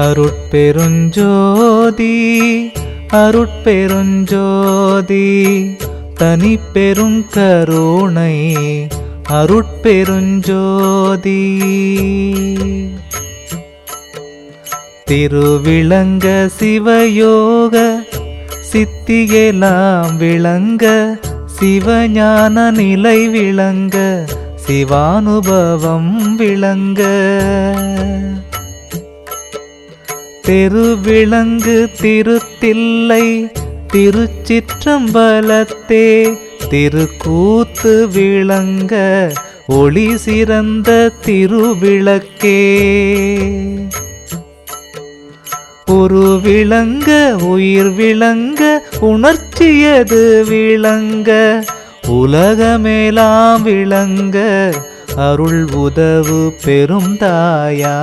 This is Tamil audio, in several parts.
அருட்பெருஞ்சோதி அருட்பெருஞ்சோதி தனி பெரும் கருணை அருட்பெருஞ்சோதி. திருவிளங்க சிவயோக சித்தியெல்லாம் விளங்க சிவஞான நிலை விளங்க சிவானுபவம் விளங்க. திருவிளங்கு திருத்தில்லை திருச்சிற்றம்பலத்தே திருக்கூத்து விளங்க ஒளி சிறந்த திருவிளக்கே. ஒரு விளங்க உயிர் விளங்க உணர்ச்சியது விளங்க உலகமேலாம் விளங்க அருள் உதவு பெரும் தாயா.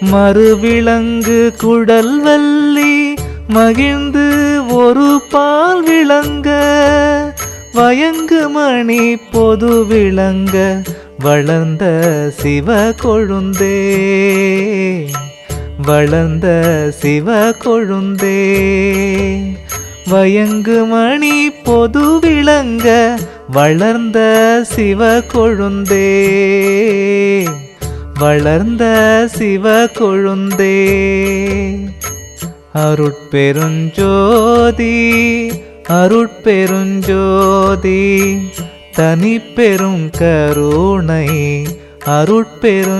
மறுவிளங்கு குடல் வல்லி மகிழ்ந்து ஒரு பால் விளங்க. வயங்கு மணி பொது விளங்க வளர்ந்த சிவ கொழுந்தே. வளர்ந்த சிவ கொழுந்தே. வயங்கு மணி பொது விளங்க வளர்ந்த சிவ கொழுந்தே. வளர்ந்த சிவ கொழுந்தே. அருட்பெருஞ்சோதி அருட்பெருஞ்சோதி தனி பெரும் கருணை அருட்பெருஞ்சோதி.